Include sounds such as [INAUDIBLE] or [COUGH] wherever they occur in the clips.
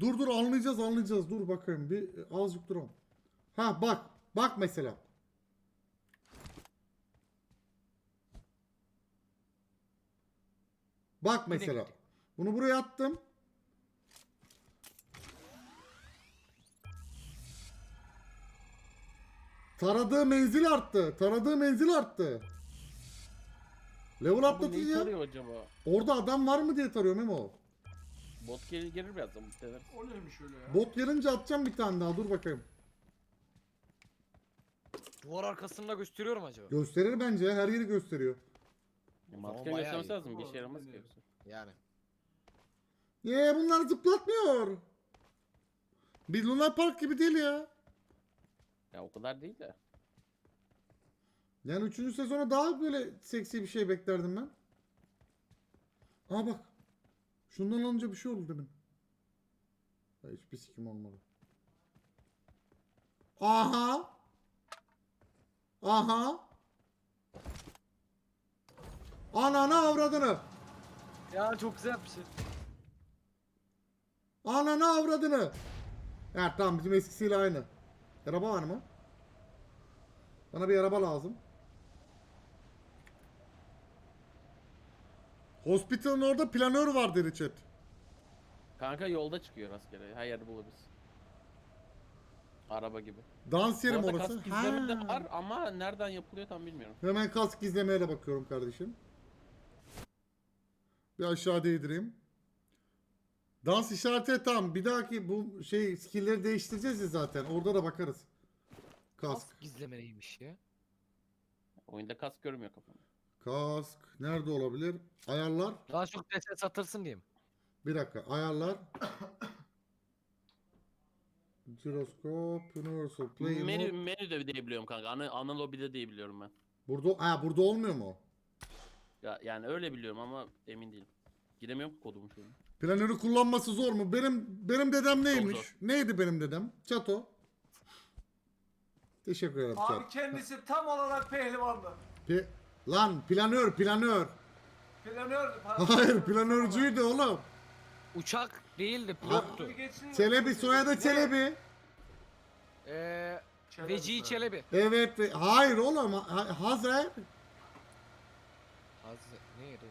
Dur dur anlayacağız anlayacağız. Dur bakayım bir e, azıcık duralım. Ha bak. Bak mesela. Bak mesela. Bunu buraya attım. Taradığı menzil arttı. Taradığı menzil arttı. Level atlatınca orada adam var mı diye tarıyor Memo. Bot gelir, gelir birazdan muhtemelen. O neymiş öyle ya? Bot gelince atacağım bir tane daha dur bakayım. Duvar arkasında gösteriyorum acaba? Gösterir bence her yeri gösteriyor. Ya Mantıken bayağı göstermesi iyi. lazım. Bir işe yaramaz ki yoksa. Yani. Ye bunlar zıplatmıyor. Bir Luna Park gibi değil ya. Ya o kadar değil de. Yani 3. sezona daha böyle seksi bir şey beklerdim ben. Aa bak. Şundan alınca bir şey oldu demin. Ya hiçbir sikim olmadı. Aha. Aha. Ananı avradını. Ya çok güzel bir şey. Ananı avradını. Evet tamam bizim eskisiyle aynı. Araba var mı? Bana bir araba lazım. Hospital'ın orada planör var dedi chat. Kanka yolda çıkıyor rastgele. Her yerde bulabiliriz. Araba gibi. Dans Bu yerim arada orası. kask izleme de var ama nereden yapılıyor tam bilmiyorum. Hemen kask izlemeye de bakıyorum kardeşim. Bir aşağı değdireyim. Dans işareti tam. Bir dahaki bu şey skill'leri değiştireceğiz ya zaten. Orada da bakarız. Kask. Kask gizleme neymiş ya? Oyunda kask görmüyor kafamı. Kask. Nerede olabilir? Ayarlar. Daha çok DSS satırsın diye mi? Bir dakika. Ayarlar. Gyroskop. Universal Play Menü, Mode. menüde diyebiliyorum kanka. Ana, ana lobide diyebiliyorum ben. Burada, ha, burada olmuyor mu? Ya, yani öyle biliyorum ama emin değilim. Giremiyorum ki kodumu şu an. Planörü kullanması zor mu? Benim benim dedem neymiş? zor. Neydi benim dedem? Çato. Teşekkür ederim. Abi Çat. kendisi tam olarak pehlivandı. Pe- Lan planör planör. Planör. Hayır planörcüydü oğlum. Uçak değildi pilottu. Çelebi soyadı? Çelebi. Eee Veci. Çelebi. Evet. ve- Hayır oğlum. Ha- Hazer. Hazır neydi?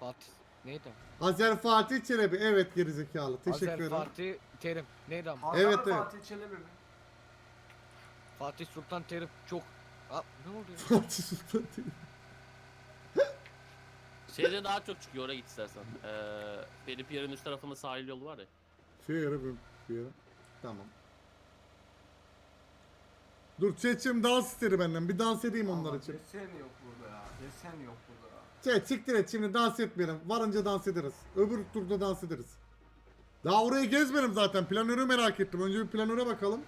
Fatih. Neydi? Hazer Fatih Çelebi. Evet gerizekalı. Teşekkür Hazır ederim. Fatih Terim. Neydi ama? Evet, evet. Fatih Çelebi mi? Fatih Sultan Terim çok... Aa, ne oldu ya? Fatih Sultan Terim. Şeyde daha çok çıkıyor oraya git istersen. Ee, Ferip yerin üst tarafında sahil yolu var ya. Şey yere bir bir yere. Tamam. Dur Çeçim dans istedi benden. Bir dans edeyim onlar Allah, için. Desen yok burada ya. Desen yok burada ya. Çet siktir et şimdi dans etmeyelim. Varınca dans ederiz. Öbür turda dans ederiz. Daha orayı gezmedim zaten. Planörü merak ettim. Önce bir planöre bakalım.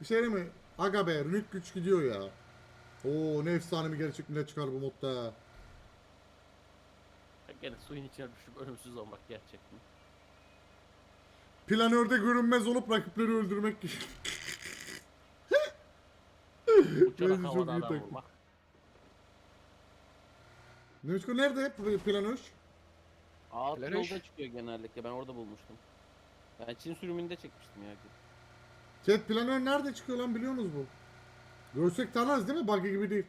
Bir şey değil mi? Aga be rünük güç gidiyor ya. Oo ne efsane bir gerçek millet çıkar bu modda Gene suyun içine düşüp ölümsüz olmak gerçekten. Planörde görünmez olup rakipleri öldürmek. Uçarak Bence çok havada iyi adam taktik. vurmak. Neşko nerede bu planöş? Alt Planöş. yolda çıkıyor genellikle. Ben orada bulmuştum. Ben Çin sürümünde çekmiştim ya. Chat planör nerede çıkıyor lan biliyorsunuz bu? Görsek tanırız değil mi? Buggy gibi değil.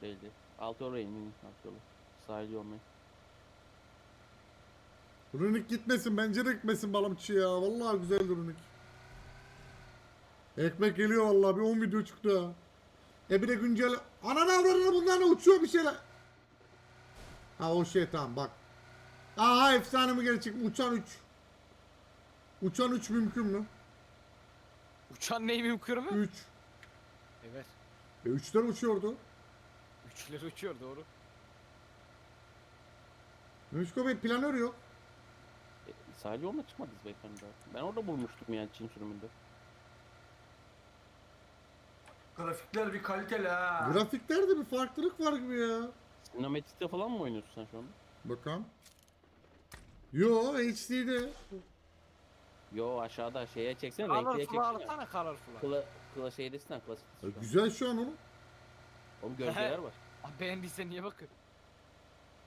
Değil değil. Alt yolu inin. Alt yolu. Sahil yoluna. Runik gitmesin bence de gitmesin balıkçı ya. Vallahi güzel Runik. Ekmek geliyor vallahi bir 10 video çıktı ha. E bir de güncel... Ananı avradını bunlar ne uçuyor bir şeyler. Ha o şey tamam bak. Aha efsane mi gerçek mi? Uçan 3. Uçan 3 mümkün mü? Uçan ney mümkün mü? 3. Evet. E 3'ten uçuyordu. Üçleri uçuyor doğru. Müşko Bey planör yok. E, sahil yoluna çıkmadınız beyefendi. Ben orada bulmuştum yani Çin sürümünde. Grafikler bir kaliteli ha. Grafiklerde bir farklılık var gibi ya. Sinematikte falan mı oynuyorsun sen şu anda? Bakalım. Yo HD'de. Yo aşağıda şeye çeksene renkliye Colorful çeksene. alsana colorful'a. Kıla, kıla şeydesin klasik. E, güzel şu an oğlum. Oğlum gölgeler [LAUGHS] var. Abi beğendiysen niye bakın?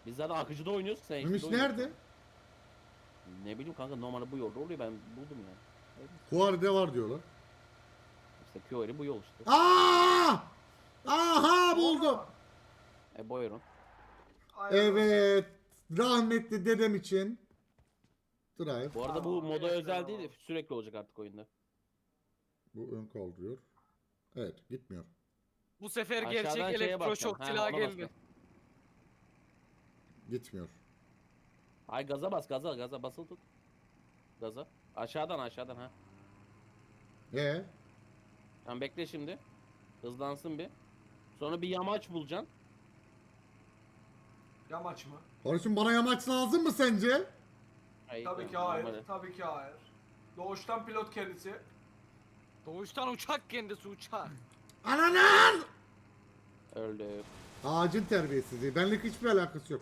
Biz zaten akıcıda oynuyoruz sen oynuyorsun. nerede? Ne bileyim kanka normalde bu yolda oluyor ben buldum ya. Kuari'de var diyorlar. İşte Kyoğlu bu yol işte. Aa! Aha buldum. E buyurun. Evet. Rahmetli dedem için. Drive. Bu arada bu Tamam, moda evet, özel tamam. değil sürekli olacak artık oyunda. Bu ön kaldırıyor. Evet gitmiyor. Bu sefer Aşağıdan gerçek şeye elektroşok basacağım. silahı Ha, ona geldi. Gitmiyor. Ay gaza bas gaza gaza basılı tut. Gaza. Aşağıdan aşağıdan ha. E Tamam bekle şimdi. Hızlansın bir. Sonra bir yamaç bulacaksın. Yamaç mı? Kardeşim bana yamaç lazım mı sence? Ay, Tabii ki tamam, hayır. hadi. Tabii ki hayır. Doğuştan pilot kendisi. Doğuştan uçak kendisi uçak. Ananan! Öldü. Ağacın terbiyesizliği. Benlik hiçbir alakası yok.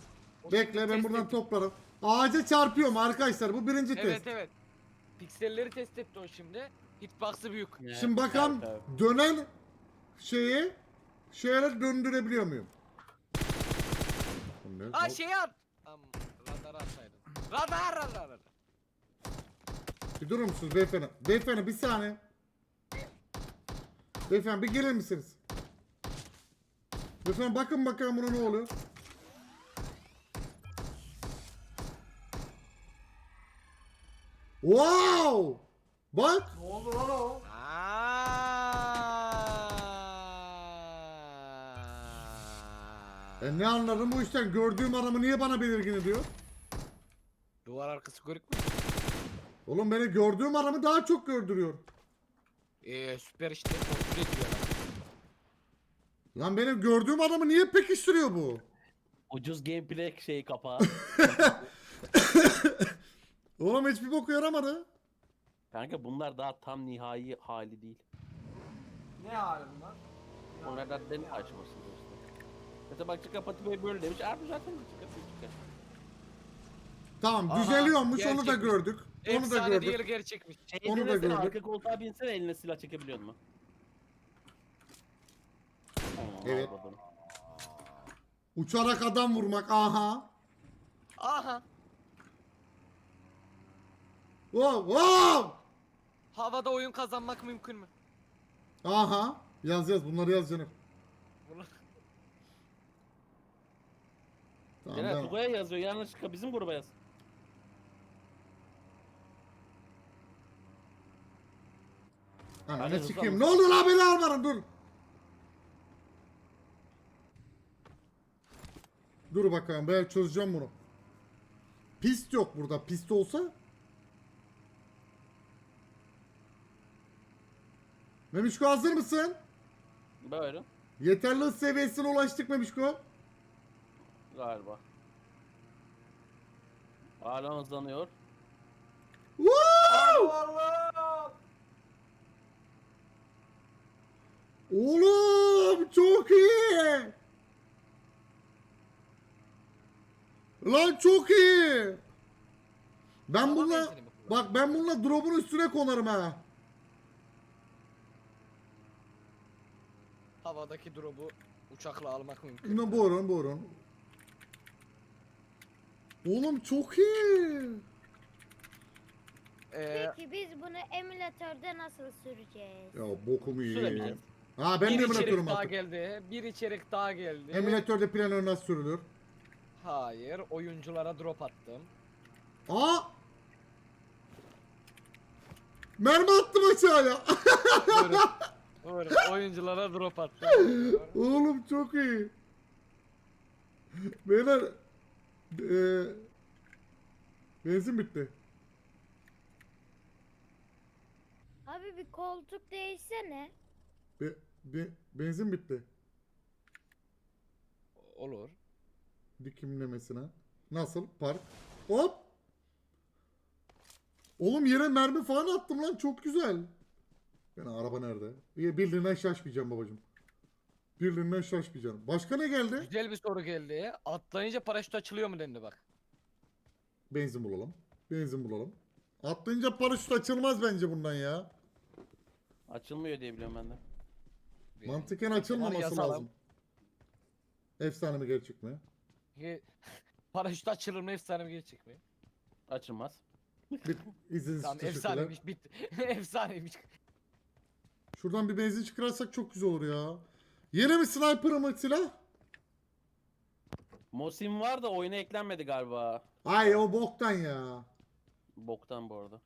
Bekle ben test buradan etti. toplarım. Ağaca çarpıyorum arkadaşlar. Bu birinci Evet test. evet. Pikselleri test etti o şimdi. Hitbox'ı büyük. Şimdi bakalım Evet, evet. dönen şeyi şeye döndürebiliyor muyum? Ne? Ha şey at. Am radar atsaydın. Radar radar. Bir durur musunuz beyefendi? Beyefendi bir saniye. Beyefendi bir gelir misiniz? Lütfen bakın bakalım buna ne oluyor. Wow! Bak! Ne oldu lan o? E ne anladım bu işten? Gördüğüm adamı niye bana belirgin ediyor? Duvar arkası görük mü? Oğlum beni gördüğüm adamı daha çok gördürüyor. Eee süper işte kontrol ediyor adam. Lan benim gördüğüm adamı niye pekiştiriyor bu? Ucuz gameplay şeyi kapağı. [LAUGHS] Oğlum hiçbir boku yaramadı. Kanka bunlar daha tam nihai hali değil. Ne hali bunlar? Onlar da deni açmasın işte. Mesela bak çık kapatıp böyle böyle demiş. Abi zaten çık çık. Tamam Aha, düzeliyormuş onu da gerçekmiş. gördük. Onu da Efsane gördük. değil gerçekmiş. Şey Onu da denesene, gördük. Arka koltuğa binsene eline silah çekebiliyor? Aman Evet. Allah'ım. Uçarak adam vurmak aha. Aha. Wow wow. Havada oyun kazanmak mümkün mü? Aha. Yaz yaz bunları yaz canım. Bunu... Tamam, Celal ben- Tugay'a yazıyor yanlışlıkla bizim gruba yaz. Ananı Hadi sikeyim. Ne oldu lan beni almadın dur. Dur bakalım ben çözeceğim bunu. Pist yok burada. Pist olsa. Memişko hazır mısın? Böyle Yeterli hız seviyesine ulaştık Memişko. galiba. Hala hızlanıyor. Woo! Allah'ım! Oğlum çok iyi. Lan çok iyi. Ben bununla bak ben bununla drop'un üstüne konarım ha. Havadaki drop'u uçakla almak mümkün. Ne buyurun buyurun. Oğlum çok iyi. Ee, Peki biz bunu emülatörde nasıl süreceğiz? Ya bokumu Süremeyeceğiz. yiyeyim. Ha ben de bir içerik emülatörüm daha artık. geldi. Bir içerik daha geldi. Emülatörde planör nasıl sürülür? Hayır. Oyunculara drop attım. Aa! Mermi attım aşağıya. Buyurun. [LAUGHS] Buyurun. Oyunculara drop attım. Oğlum çok iyi. Beyler eee benzin bitti. Abi bir koltuk değişsene. Be, be- benzin bitti. Olur. Dikimlemesine. Nasıl? Park. Hop. Oğlum yere mermi falan attım lan çok güzel. Yani araba nerede? İyi, Birliğinden şaşmayacağım babacım. Birliğinden şaşmayacağım. Başka ne geldi? Güzel bir soru geldi. Atlayınca paraşüt açılıyor mu dendi bak. Benzin bulalım. Benzin bulalım. Atlayınca paraşüt açılmaz bence bundan ya. Açılmıyor diye biliyorum ben de. Mantıken açılmaması yazalım. lazım. Efsane mi gerçek mi? Ge- [LAUGHS] Paraşüt açılır mı efsane mi gerçek mi? Açılmaz. Bir izniniz Tamam teşekkürler. efsaneymiş bitti. [LAUGHS] efsaneymiş. Şuradan bir benzin çıkarırsak çok güzel olur ya. Yine mi sniper mı silah? Mosin var da oyuna eklenmedi galiba. Ay o boktan ya. Boktan bu arada.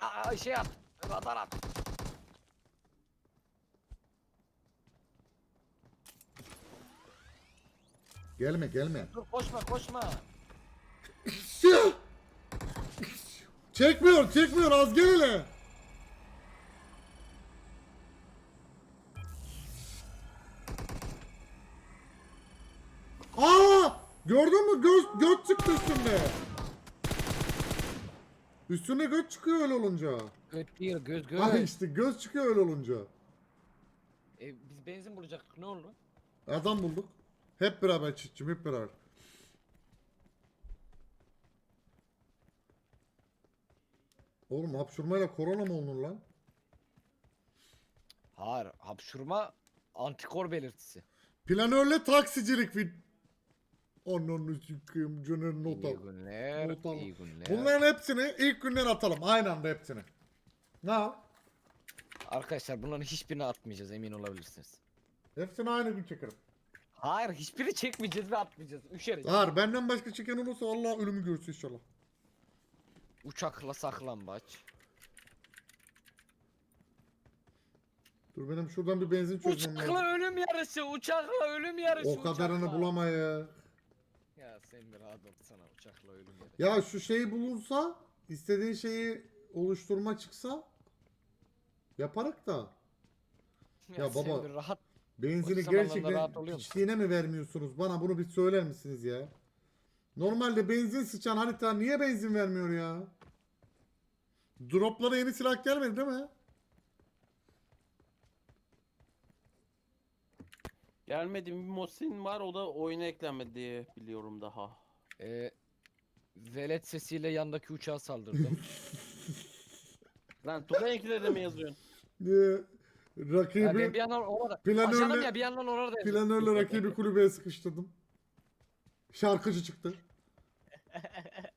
Aa şey at. Radar at. Gelme gelme. Dur koşma koşma. Çekmiyor çekmiyor az gel hele. Aa! Gördün mü? Göz, göt çıktı üstünde. Üstünde göt çıkıyor öyle olunca. Göt değil göz göz. Ha işte göz çıkıyor öyle olunca. E, biz benzin bulacaktık ne oldu? Adam bulduk. Hep beraber çiftçim hep beraber. Oğlum hapşurmayla korona mı olunur lan? Hayır hapşurma antikor belirtisi. Planörle taksicilik vid... Ananı sikeyim canın not İyi al. günler. Not al. iyi günler. Bunların hepsini ilk günden atalım. Aynı anda hepsini. Ne yap? Arkadaşlar bunların hiçbirini atmayacağız emin olabilirsiniz. Hepsini aynı gün çekerim. Hayır hiçbiri çekmeyeceğiz ve atmayacağız. Üşeriz. Var benden başka çeken olursa Allah ölümü görsün inşallah. Uçakla saklambaç. Dur benim şuradan bir benzin çözmem lazım. Uçakla ölüm yarışı, uçakla ölüm yarışı. O kadarını uçakla. bulamayız. Ya sen bir ol sana uçakla ölüm yarışı. Ya şu şey bulunsa, istediğin şeyi oluşturma çıksa yaparık da. ya sen baba, bir rahat. Benzini zamanlarda gerçekten rahat oluyor musun? içtiğine mi vermiyorsunuz? Bana bunu bir söyler misiniz ya? Normalde benzin sıçan harita niye benzin vermiyor ya? Droplara yeni silah gelmedi değil mi? Gelmedi bir Mosin var o da oyuna eklenmedi diye biliyorum daha. Ee, velet sesiyle yandaki uçağa saldırdım. [LAUGHS] Lan Tugay ikide mi yazıyorsun? Ben rakibi bir yandan orada. Planörle- Ajanım ya bir yandan orada. planörle rakibi kulübeye sıkıştırdım. Şarkıcı çıktı. [LAUGHS]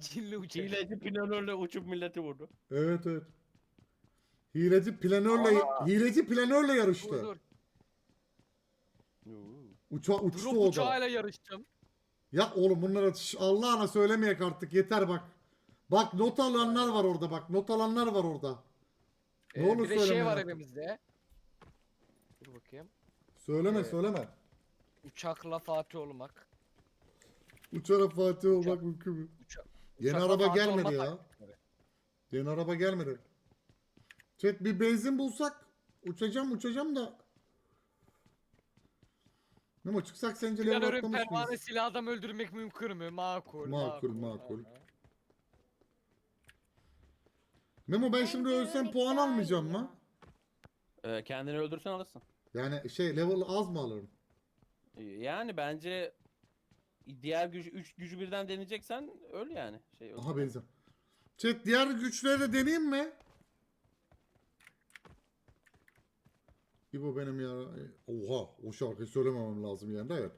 Cinli uçak. Hileci planörle uçup milleti vurdu. Evet evet. Hileci planörle hileci planörle Dur yarıştı. dur. Uça uçtu Drop o da. uçağıyla yarışacağım. Ya oğlum bunlara şş, Allah'ına söylemeyek artık yeter bak. Bak not alanlar var orada bak. Not alanlar var orada. Ne Ee, olur bir de şey var ya. elimizde. Dur bakayım. Söyleme Ee, söyleme. Uçakla Fatih olmak. Uçarak Fatih olmak uçak- mümkün mü? Uça- Yeni uçakla araba Fatih gelmedi olma ya. Yeni araba gelmedi. Chat bir benzin bulsak uçacağım uçacağım da. Ne mi çıksak sence Planörün mıyız? pervanesiyle adam öldürmek mümkün mü? Makul. Makul, makul. Aha. Memo ben şimdi ölsem puan almayacağım ya. mı? Ee, kendini öldürsen alırsın. Yani şey level az mı alırım? Ee, Yani bence diğer gücü, üç gücü birden deneyeceksen öl yani. Şey, öl. Aha benzin. Chat diğer güçleri de deneyeyim mi? İbo benim ya. Oha o şarkıyı söylememem lazım yani evet.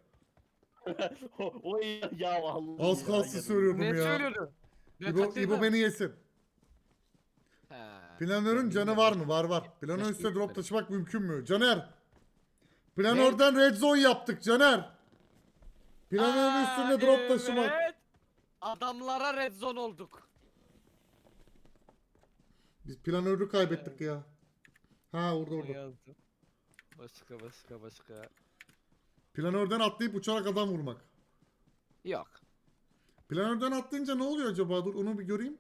o, [LAUGHS] o ya Allah. Az ya, kalsın Ne ya. söylüyordu? Ne İbo, taklidi? İbo beni yesin. Planörün canı var mı? Var var. Planör üstüne drop taşımak mümkün mü? Caner. Planörden red zone yaptık Caner. Planörün üstünde Aa, drop taşımak. Adamlara red zone olduk. Biz planörü kaybettik ya. Ha orada orada. Yazdım. Başka başka başka. Planörden atlayıp uçarak adam vurmak. Yok. Planörden atlayınca ne oluyor acaba? Dur onu bir göreyim.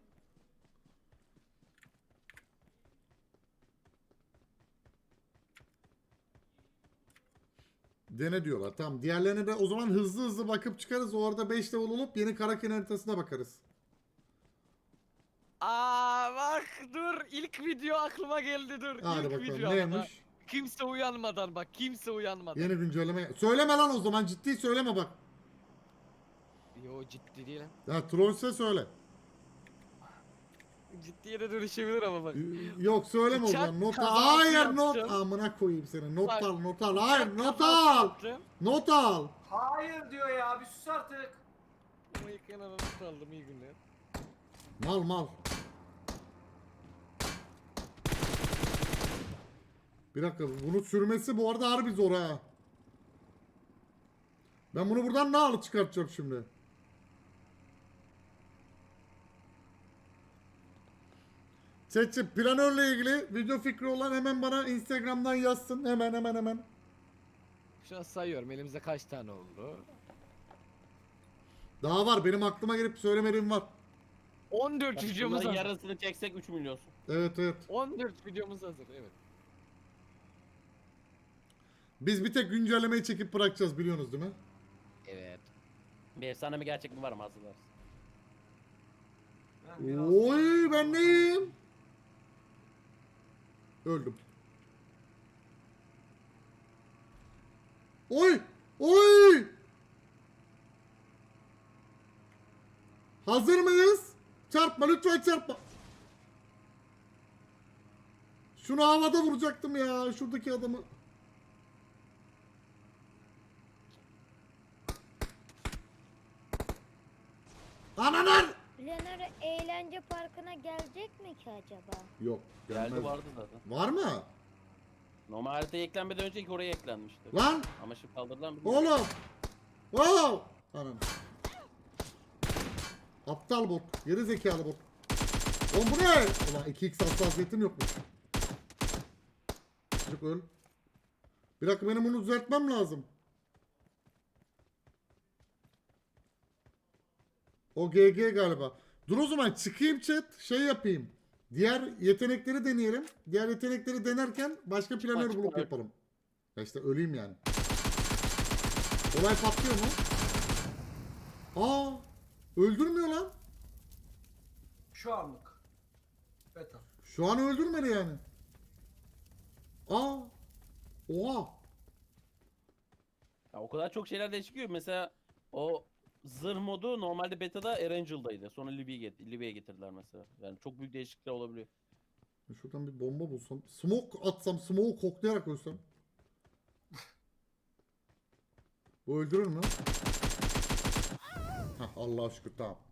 Dene diyorlar. Tamam. Diğerlerine de o zaman hızlı hızlı bakıp çıkarız. O arada 5 level olup yeni Karakin haritasına bakarız. Aa bak dur ilk video aklıma geldi dur. Hadi ilk bakalım. video. Neymiş? Kimse uyanmadan bak kimse uyanmadan. Yeni güncelleme. Söyleme lan o zaman. Ciddi söyleme bak. Yo ciddi değil. Ya trollse söyle. Ciddiye de dönüşebilir ama bak. Ee, Yok söyleme o Uçak zaman. Not al. kazası Hayır not. yaptım. Amına koyayım seni. Not Bak, al not al. Hayır not al. yaptım. Not al. Hayır diyor ya bir sus artık. Ama yıkayan adamı kaldım iyi günler. Mal mal. Bir dakika bunu sürmesi bu arada harbi zor ha. Ben bunu buradan ne alıp çıkartacağım şimdi? Çetçi planörle ilgili video fikri olan hemen bana Instagram'dan yazsın. Hemen hemen hemen. Şu an sayıyorum elimizde kaç tane oldu? Daha var benim aklıma gelip söylemediğim var. 14 Bak, videomuz bunların hazır. yarısını çeksek 3 milyon. Evet evet. 14 videomuz hazır evet. Biz bir tek güncellemeyi çekip bırakacağız biliyorsunuz değil mi? Evet. Bir efsane mi gerçek mi var mı biraz- Oy ben neyim? Öldüm. Oy! Oy! Hazır mıyız? Çarpma lütfen çarpma. Şunu havada vuracaktım ya şuradaki adamı. Ananar! Planör eğlence parkına gelecek mi ki acaba? Yok gelmez. Geldi vardı zaten. Var mı? Normal haritaya eklenmeden önce ilk oraya eklenmişti. Lan Ama şimdi kaldırılan bilmiyorum. oğlum. Wow. Anam. Aptal bot. Geri zekalı bot. Oğlum bu ne? Ulan 2x hassasiyetim yokmuş. Çocuk öl. Bir dakika benim bunu düzeltmem lazım. O GG galiba. Dur o zaman çıkayım chat şey yapayım. Diğer yetenekleri deneyelim. Diğer yetenekleri denerken başka planör Başka bulup yapalım. Ya işte öleyim yani. Olay patlıyor mu? Aa! Öldürmüyor lan. Şu anlık. Beta. Şu an öldürmedi yani. Aa! Oha! Ya o kadar çok şeyler değişiyor. Mesela o zırh modu normalde beta'da Erangel'daydı. Sonra Libya'ya get Libya'ya getirdiler mesela. Yani çok büyük değişiklikler olabiliyor. Şuradan bir bomba bulsam. Smoke atsam, smoke koklayarak ölsem. Bu öldürür mü? Hah Allah'a şükür tamam.